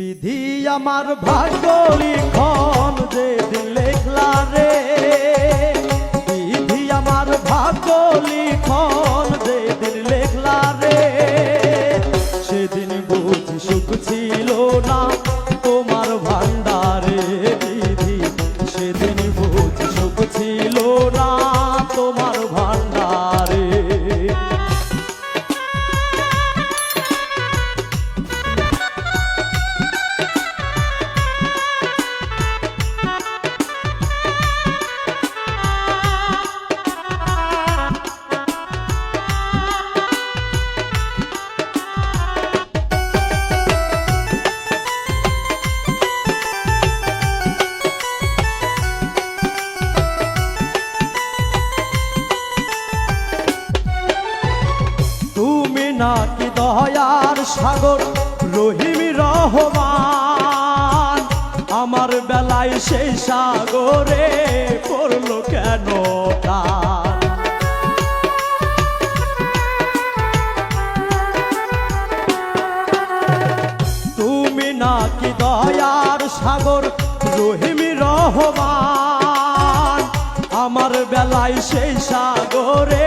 বিধি আমার ভাগ্য লিখন যে দিন লেখলা রে। বিধি আমার ভাগ্য লিখন যে দিন লেখলা রে। সেদিন বুঝি সুখ ছিল নাকি দয়ার সাগর? রহিম রহমান, আমার বেলায় সেই সাগরে পড়ল কেন? তুমি নাকি দয়ার সাগর? রহিম রহমান, আমার বেলায় সেই সাগরে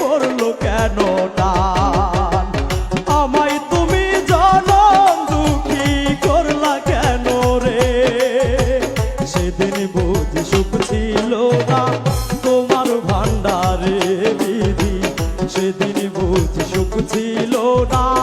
করল কেন টান সুখ ছিল না তোমার ভান্ডারে বিধি। সেদিন বুঝ সুখ ছিল না